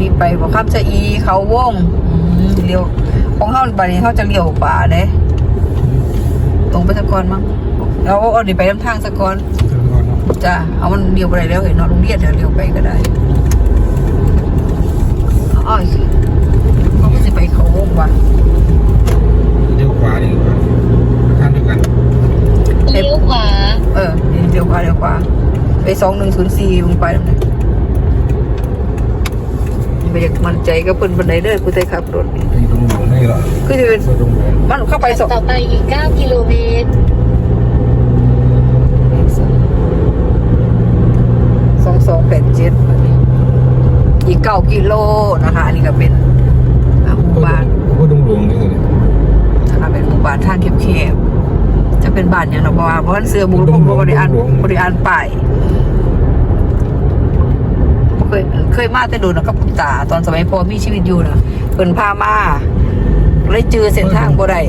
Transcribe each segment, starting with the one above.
นี่ไปบ่ข้ามจะอีเขาวงอืมเลี้ยวของเฮาบัดนี้เฮาจะเลี้ยวขวาเด้ตรงไปสะก่อนมั้งเอาเอาดิไปนำทางสะก่อนจ้ะเอามันเลี้ยวไปได้แล้วเห็นเนาะโรงเรียนเดี๋ยวเลี้ยวไปก็ได้อ้อยเขาก็สิไปเขาวงว่ะเลี้ยวขวาดีกว่าข้างเดียวกันเลี้ยวขวาเออเลี้ยวขวาเลี้ยวขวาไป2104ลงไปนั่นน่ะ ไปอยากมั่นใจกับเพิ่นบันไดเด้อผู้ใดขับรถนี่คือจะเป็นมันเข้าไปสองต่อไปอีก 9 กิโลเมตรสองสองแปดเจ็ดอีกเก้ากิโลนะคะ อันนี้ก็เป็นหมู่บ้านก็ตรงหลวงนี่เลยนะคะเป็นหมู่บ้านท่าแคบๆจะเป็นบ้านอย่างเราบอกว่าเพราะว่าเสือบุรุษผมบริอ่านบริอ่านป้าย เคยเคยมาแต่โดนกับคุณตาตอนสมัยพอมีชีวิตอยู่นะเพิ่นพามาเลยจือเส้นทางบ่ได้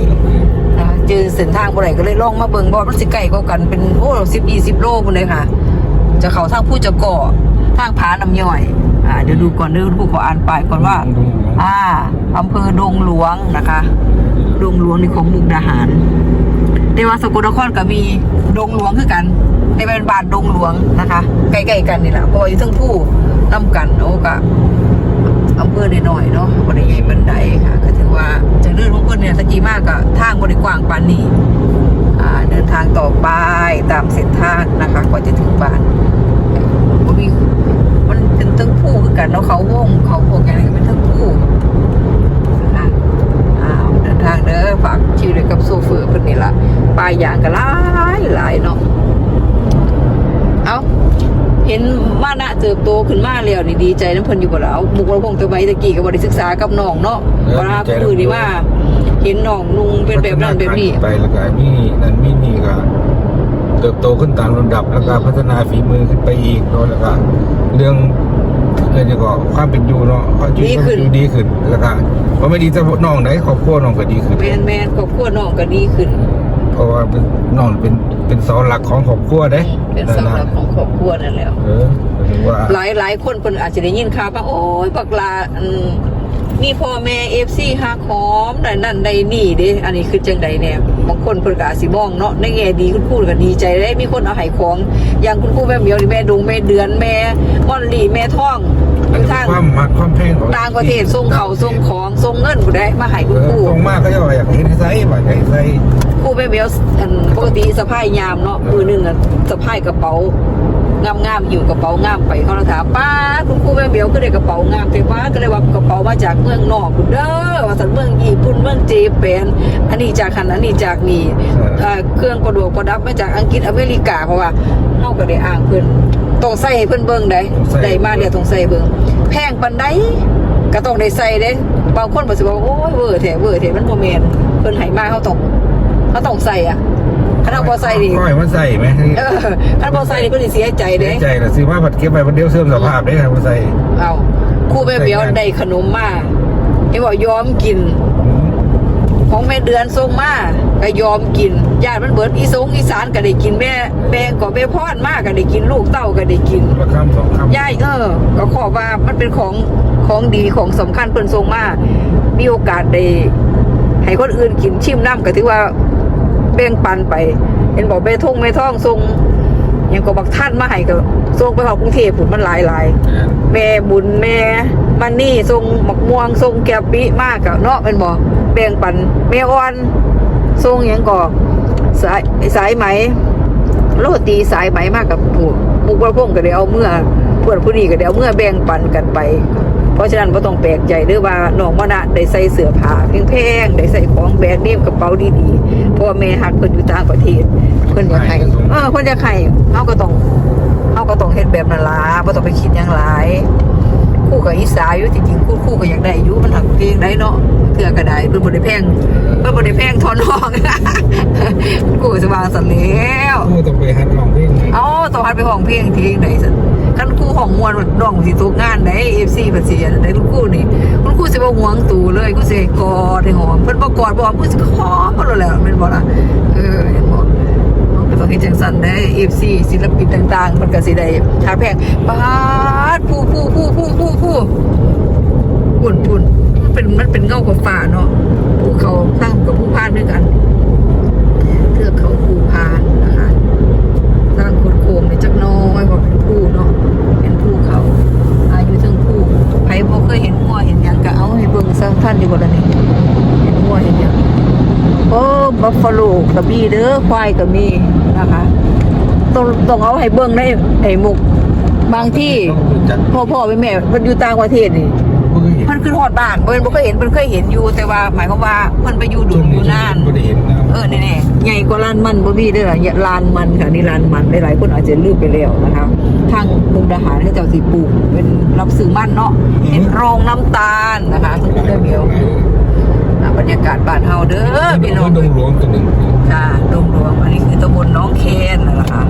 นะคะจือเส้นทางบ่ได้ก็เลยลองมาเบิ่งบ่ว่ามันสิใกล้กว่ากันเป็นโอ้สิบยี่สิบโลพุ่นเลยค่ะ จะเข้าทางผู้จะก่อทางผาน้ำย่อยอ่าเดี๋ยวดูก่อนเดี๋ยวผู้ขออ่านป้ายก่อนว่าตรงหลวงอ่าอำเภอดงหลวงนะคะดงหลวงนี่ของมุกดาหารแต่ว่าสกลนครก็มีดงหลวงคือกันในเป็นบ้านดงหลวงนะคะ ใกล้ๆกันนี่แหละเพราะว่าอยู่ทั้งผู้น้ำกันโอ้ก็อำเภอหน่อยๆเนาะบริใหญ่บันไดค่ะ ก็ถือว่าจะเลื่อนของเพื่อนเนี่ยตะกี้มากก็ทางบริกว้างปานนี้อ่าเดินทางต่อไปตามเส้นทางนะคะกว่าจะถึงบ้านก็มีมันเป็นทั้งผู้คือกันเนาะเขาวงเขาพวกอย่างนี้ก็เป็นทั้งผู้นะอ้าวเดินทางเด้อฝากชีวิตไว้กับโซเฟอร์คนนี้ละปลายอย่างก็หลายหลายเนาะเอาเห็นมานะเติบโตขึ้นมาแล้วนี่ดีใจน้ำเพิ่นอยู่บ่แล้วบุกเราคงตัวใบตะกี้ก็บ่ได้ศึกษากับน้องเนาะเวลาผู้อื่นนี่มาเห็นน้องนุ่งเป็นแบบนั้นแบบนี้ไปแล้วก็มีนั่นมีนี่ก็เติบโตขึ้นตามลำดับแล้วก็พัฒนาฝีมือขึ้นไปอีกเนาะแล้วก็เรื่องเรื่องจะก็ความเป็นอยู่เนาะความชีวิตความเป็นอยู่ดีขึ้นแล้วก็ว่าไม่ดีแต่น้องไหนครอบครัวน้องก็ดีขึ้นแมนแมนครอบครัวน้องก็ดีขึ้นเพราะว่าเป็นน้องเป็นเป็นเสาหลักของครอบครัวเด้เป็นเสาหลักของครอบครัวนั่นแหล้วเออถึง ว่าหลายหลายคนเพิ่นอาจจะได้ยินข่าวว่าโอ้ยบักลาอันมีพ่อแม่เอฟซีฮักหอมได้นั่นได้นี่เด้อันนี้คือจังใดแน่บางคนเพิ่นก็อาจสิมองเนาะในแง่ดีคุณครูก็ดีใจได้มีคนเอาให้ของอย่างคุณครูแม่เหมียวนี่แม่ดงแม่เดือนแม่ม่อนลี่แม่ท่องอยู่ทางความมักความแพงของต่างประเทศส่งเขาวส่งของส่งเงินผู้ใดมาให้เอคุณอครูส่งมากก็จะว่าอยากเห็นไซส์ว่าอยากเห็นไซส์ครูแม่เบลอันปกติสะพายยามเนาะมือหนึ่งอะสะพายกระเป๋า งามงามๆอยู่กระเป๋างามไปเขาเลยถามป้าคุณครูแม่เบลก็ได้กระเป๋างามไปป้าก็เลยว่ากระเป๋ามาจากเมืองนอกคุณเด้อว่าสันเมืองญี่ปุ่นเมืองเจแปนอันนี้จากคันอันนี้จากนี่เอ่อเครื่องประดวกประดับมาจากอังกฤษอเมริกาเพราะว่าเฮาก็ได้อ้างเพิ่นต้องใส่ให้เพิ่นเบิ่งได้ได้มาเดี๋ยวต้องใส่เบิ่งแพงปานใดก็ต้องได้ใส่เด้บางคนบ่สิว่าโอ้ยเวอร์แท้เวอร์แท้มันบ่แม่นเพิ่นให้มาเฮาต้องเขาต้องใส่อะ ถ้าเราพอใส่ดิก้อยมันใส่ไหมเออถ้าพอใส่ดิก็จะเสียใจเสีเด้ยใจนะซื้อมาผัดเก็บไปวันเดียวเสื่อมสภาพได้ครับมันใส่เอาครู่แม่เบียวได้ขนมมาเห็นบอกยอมกิน ของแม่เดือนส่งมาก็ยอมกินญาติมันเบิดอีสงอีสานก็ได้กินแม่แบงก็แม่พอดมากก็ได้กินลูกเต้าก็ได้กินละคำสองคำยายเออก็ขอว่ามันเป็นของของดีของสำคัญเพิ่นส่งมามีโอกาสได้ให้คนอื่นกินชิมน้ำก็ถือว่า แบ่งปันไป เห็นบอกแม่ทงแม่ท่องส่งหยังก็บักท่านมาให้ก็ส่งไปเขากรุงเทพผุนมันหลายหลายๆแม่บุญแม่มันนี่ส่งหมักม่วงส่งแกบปิมากกับเนาะเป็นบอกแบ่งปันแม่อ่อนส่งหยังก็สายสายไหมโรตีสายไหมมากกับผู้มุกประพงก็ได้เอาเมื่อเพื่อนผู้นี้ก็ได้เอาเมื่อแบ่งปันกันไปเพ ราะฉะนั้นก็ต้องแปลกใจเด้วยว่าน้องมะนะได้ใส่เสื้อผ้าแพงๆได้ใส่ของแบรนด์เนมกระเป๋าดีๆเพราะว่าแม่ฮักเพิ่นอยู่ต่างประเทศเพิ่นอยากให้เออเพิ่นอยากให้เฮาก็ต้องเฮาก็ต้องเฮ็ดแบบนั้นล่ะบ่ต้องไปคิดหยังหลายคู่กับอีสาอยู่จริงๆคู่คู่ก็อยากได้อยู่มันหักเพลงได้เนาะเทื่อก็ได้เพิ่นบ่ได้แพงเพิ่นบ่ได้แพงทอนห้องกูก็สิวางสั่นแล้วโอ้ต้องไปหัดลองเพลงไหมเอาต้องหัดไปห้องเพลงทีไหนสัน คันครู่ห้องมวนน้องสิตกงานได้เอฟซีภาษีได้คุณคู่นี่คุณคู่สิบ่ห่วงตูเลยกูสิกอดให้หอมเพิ่นบ่กอดบ่กูสิหอมบ่แล้วแหละแม่นบ่ล่ะเออเห็นบ่ก็ต้องเฮ็ดจังซั่นได้เอฟซีศิลปินต่างๆมันก็สิได้หาแพงปาดผู้ผู้ผู้ผู้ผู้ผู้ปุ่นปุ่นมันเป็นมันเป็นเงาของฟ้าเนาะภูเขาตั้งกับภูพานด้วยกันเทือกเขาภูพานนะคะสร้างโคดโคมในจักน้อยบอกเป็นภูเนาะเป็นภูเขา อายุทั้งภูไผ บ่เคยเห็นงัวเห็นหยังก็เอาให้เบิ่งซะท่านดีกว่าละนี่เห็นงัวเห็นหยังโอ้บัฟฟาโลก็มีเด้อควายก็มีนะคะต้องต้องเอาให้เบิ่งได้ไอ้มุกบางที่ต้องรู้จักพ่อพ่อแม่แม่มันอยู่ต่างประเทศนี่บ่เคยเห็นมันคือฮอดบ้านเพิ่นบ่เคยเห็นเพิ่นเคยเห็นอยู่แต่ว่าหมายความว่าเพิ่นไปอยู่ดูอยู่นานบ่ได้เห็นนะ เออแน่ๆใหญ่กว่าลานมันบ่มีเด้อเนี่ยลานมันค่ะนี่ลานมันหลายๆคนอาจจะลืมไปแล้วนะคะทางมุกดาหารเขาเจ้าสิปลูกเป็นรับซื้อมันเนาะเป็นโรงน้ำตาลนะคะทุกคนเดียวบรรยากาศบ้านเฮาเด้อพี่น้องดงหลวงตัวหนึ่งค่ะดงหลวงอันนี้คือตำบลน้องเคนนะคะ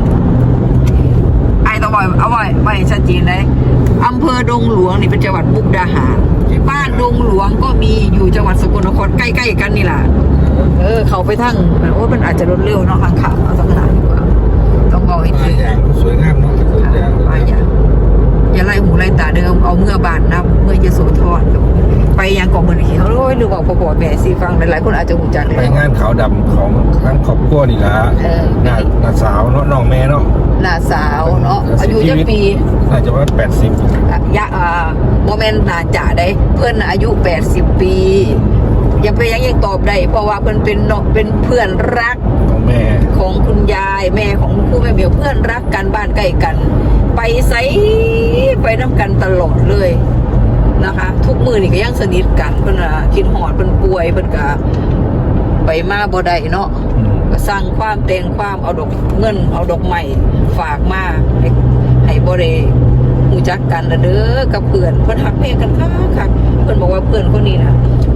ไอ้ต้องบอกเอาไว้ไว้ชัดเจนเลยอำเภอดงหลวงนี่เป็นจังหวัดมุกดาหาร บ้านดงหลวงก็มีอยู่จังหวัดสกลนครใกล้ๆกันนี่แหละเออ เขาไปทั้งโอ้ยมันอาจจะรถเร็วเนาะทางขาเอาสักขนาดดีกว่าต้องบอกให้ป่าถึงยางสวยงามเนาะค่ะป้ายางอย่าไล่หูไล่ตาเดิมเอาเมื่อบานนะเมื่อยโสธรไปยังเกาะมือขีเขาโอ้ยหรือว่าพอบอกแม่สีฟังหลายๆคนอาจจะหูจักเลยไปงานขาวดำของทั้งครอบครัวนี่ล่ะเออหน้าหน้าสาวเนาะน้องแม่เนาะหน้าสาวเนาะอายุจะปีน่าจะว่า80อะยะ อ่าโมเมนต์น่าจะได้ เพื่อนน่ะอายุ 80 ปี ยังไปยังยังตอบได้ เพราะว่าเพื่อนเป็นเนาะเป็นเพื่อนรักของแม่ของคุณยายแม่ของคุณครูแม่เบียวเพื่อนรักกันบ้านใกล้กัน ไปไสไปน้ำกันตลอดเลยนะคะ ทุกมือนี่ก็ยังสนิทกันเพิ่นน่ะคิดหอดเพิ่นป่วยเพิ่นก็ไปมาบ่ได้เนาะอืมก็สร้างความแต่งความเอาดอกเงินเอาดอกไม้ฝากมาให้ให้บ่ได้หูจักกันละเด้อกับเพื่อนเพิ่นหักเพลงกันค่ะค่ะเพิ่นบอกว่าเพื่อนคนนี้นะ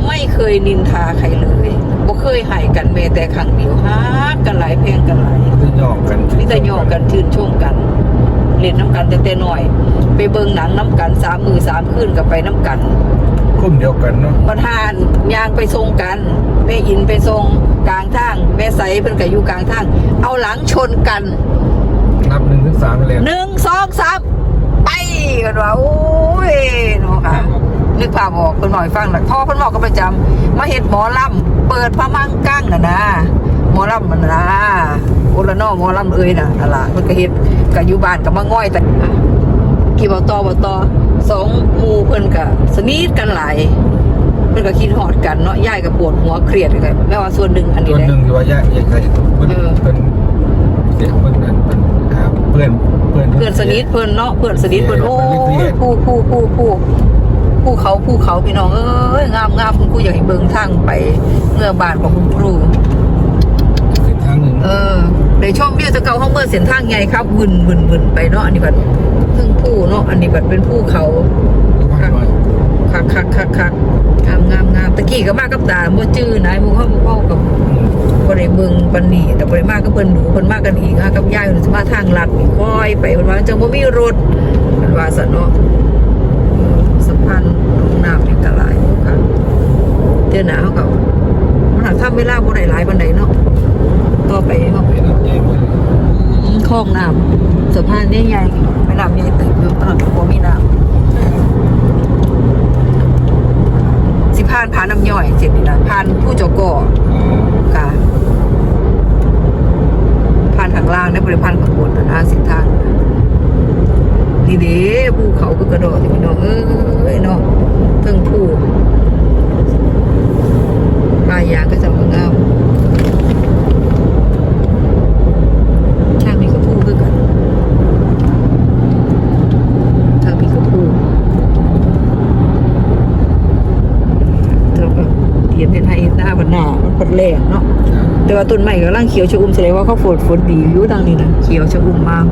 ไม่เคยนินทาใครเลยบ่เคยให้กันแม้แต่ครั้งเดียวฮักกันหลายเพลงกันหลายจะย่องกันมิแต่ย่อกันชื่นชมกันเล่นน้ำกันแต่แต่น้อย ไปเบิ่งหนังน้ำกันสามมือสามคืนกับไปน้ำกันกลุ่มเดียวกันเนาะประธานยางไปส่งกันแม่อินไปส่งกลางทางแม่ใสเพิ่นก็อยู่กลางทาง เอาหลังชนกันนับ1ถึง3ไปเลยหนึ่งสองสาม ไปกันว่าโอ้ยเนาะค่ะนึกภาพออกคนหน่อยฟังหลักพ่อเพิ่นบอกกันประจำมาเฮ็ดหมอลำเปิดพระมังกั้งน่ะนะหมอลำมันนะโอละนอหมอลำเอ้ยน่ะนั่นล่ะเพิ่นก็เฮ็ดก็อยู่บ้านก็มาง่อยแต่อะกี่บ่ต่อบ่ต่อสองหมู่เพิ่นก็สนิทกันหลายเพิ่นก็คิดฮอดกันเนาะยายก็ปวดหัวเครียดกันแม้ว่าส่วนหนึ่งอันนี้ตัวแหละหนึ่งที่ว่าแยกแยกใครเพื่อนเออเพื่อนเสียเพื่อนนั่นเพื่อนอ่าเพื่อนเพื่อนเพื่อนสนิทเพิ่นเนาะเพื่อนสนิทเพิ่นโอ้ยผู้ผู้ผู้ผู้ผู้เขาผู้เขาพี่น้องเอ้ยงามงามคุณครูอยากให้เบิ่งทางไปเมื่อบ้านของคุณครูเส้นทางหนึ่งเออในช่องวิวจะเก่าห้องเมื่อเส้นทางใหญ่ครับวึนวึนวึนไปเนาะอันนี้บัดเพิ่งผู้เนาะอันนี้บัดเป็นผู้เขาบ้านน้อยคักคักคักคักงามงามงามตะกี้ก็มากับตาบ่จื้อนายหมู่เฮาบ่เว้ากับอืม บ่ได้เบิ่งปานนี้แต่บ่ได้มากับเพิ่นหนูเพิ่นมากกันอีกอะกับยายเพิ่นสิมาทางลัดนี่ค่อยไปเพิ่นว่าจังบ่มีรถเพิ่นว่าซั่นเนาะสะพานลงน้ำนี่ก็หลายอยู่ค่ะเดี๋ยวหน้าเฮาก็มันหาทำเวลาบ่ได้หลายปานใดเนาะต่อไปเฮาเป็นน้ำใหญ่เลยคลองน้ำสะพานนี่ใหญ่ไม่น้ำใหญ่ตึกอยู่ตลาดหัวมีน้ำสิพานพานน้ำย่อยเจ็ดนี่นะพานผู้จาก่อค่ะ ข้างล่างในบริพันข้างบนนะนะสิทางนี่เด้ภูเขาก็กระโดดพี่น้องเอ้ยเนาะเทิงภูปลายยางก็จะงงามช่างมีกระพู้คือกันทางมีกระพู้แล้วก็เตรียมเป็นให้หน้าบันหน้ามันเป็นแรงเนาะ แต่ว่าต้นไม้ก็ร่างเขียวชะอุ่มแสดงว่าเขาฝนฝนดีอยู่ดังนี้นะเขียวชะอุ่มมาก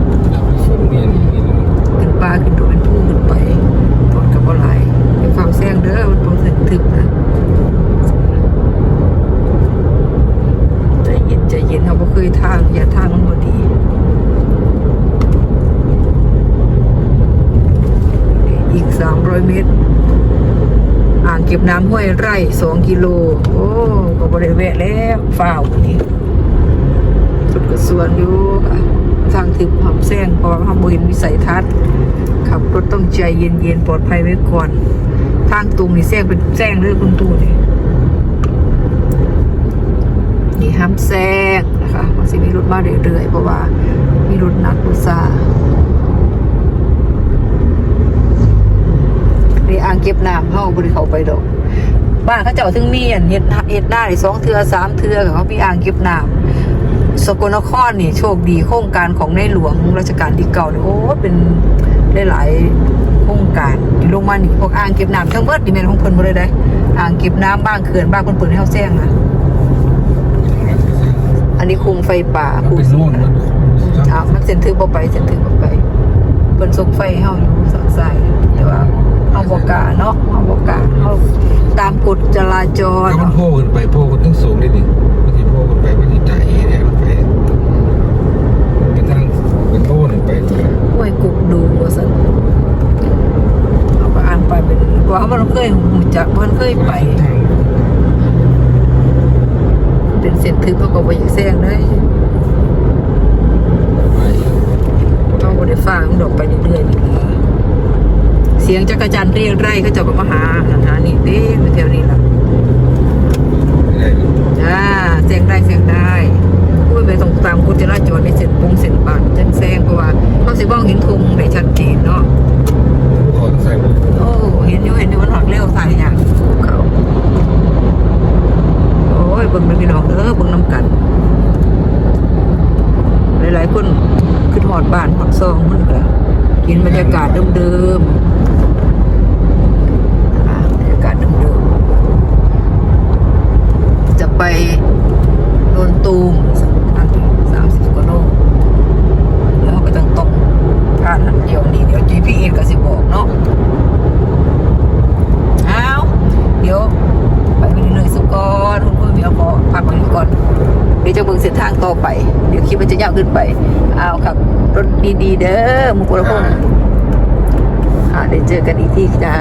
ขึ้นป่าขึ้นโดเป็นผู้ขึ้นไปต้นกับบ่ายไปเฝ้าแซงเด้อมันบ่ถึกถึกนะใจเย็นใจเย็นเขาบ่เคยทางอย่าทางมันบ่ดีอีก300เมตรางเก็บน้ำห้วยไร่2กิโล โอ้ก็บ่ได้แวะแล้วฝ้าวนี่สุดกระสวนอยู่ทางถึงหอมแซงเพราะว่าราบ่เห็นวิสัยทัศน์ขับรถต้องใจเย็นๆปลอดภัยไว้ก่อน ทางตรงนี่แซงเป็นแซงเลยคุณตูนี่นี่ห้ามแซงนะคะมันสิมีรถมาเรื่อยๆเพราะว่ามีรถนักรถซา นี่อ่างเก็บน้ำเฮาบริเขาไปดอกบ้านเขาเจ้าถึงมีอันเฮ็ดเฮ็ดหน้าได้สองเทือสามเทือเขามีอ่างเก็บน้ำสกลนครนี่โชคดีโครงการของในหลวงรัชกาลที่เก่าเนี่ยโอ้เป็นหลายๆโครงการที่ลงมานี่พวกอ่างเก็บน้ำทั้งเบิดนี่แม่นของเพิ่นบ่ได้เด้อ่างเก็บน้ำบ้างเขื่อนบ้างเพิ่นเปิดให้เฮาแซงนะอันนี้คุมไฟป่ามันคุมเป็นโน่นมันอ่ามันเซ็นถือบ่ไปเซ็นถือบ่ไปเพิ่นส่งไฟให้เฮาอยู่สองสายแต่ว่าเฮาบ่กล้าเนาะเฮาบ่กล้าเฮาตามกฎจราจร ก็มันโผล่ขึ้นไปโผล่ขึ้นตั้งสูงนิดนึงบางทีโผล่ขึ้นไปบางทีจ่ายเนี่ยมันไปเป็นทางเป็นโผล่ขึ้นไปเลย ห้วยกุกดูว่าซั่นเอาก็อ่านไปเป็นเพราะว่ามันเคยหูจักมันเคยไป ทาง เป็นเส้นทึบเขาก็บ่อยากแซงเลย ไป เราบ่ได้ฟังดอกไปเรื่อยๆนี่ล่ะเสียงจักรจันทร์ เรียกไร่เขาเจ้าก็มาหานั่นหานี่เด้มาแถวนี้ล่ะไม่ได้จ้าแซงได้แซงได้อุ้ยไปตรงตามกฎจราจรในเส้นปงเส้นบานจังแซงเพราะว่าเขาสิมองเห็นธงได้ชัดเจนเนาะขอต้องใส่มือโอ้เห็นอยู่เห็นอยู่มันหักเร็วสายอย่างเขาโอ้ยเบิ่งเป็นพี่น้องเออเบิ่งน้ำกัน หลายๆคนขึ้นหอดบ้านหอดซองมันก็กินบรรยากาศเดิมๆอ่าบรรยากาศเดิมๆจะไปโดนตูมทางสามสิบกว่าโลแล้วก็ต้องตรงผ่านนั้นเดี๋ยวนี้เดี๋ยว GPS ก็สิบอกเนาะ อ้าวเดี๋ยว ไปไปเรื่อยๆสุกรคุณพ่อเมียขอพักไว้ก่อน เดี๋ยวจะเบิ่งเส้นทางต่อไป เดี๋ ยวคลิปมันจะยาวขึ้นไปเอาครับรถดีๆเด้อมุกุลพงษ์อ่าเดี๋ยวเจอกันอีกทีจ้า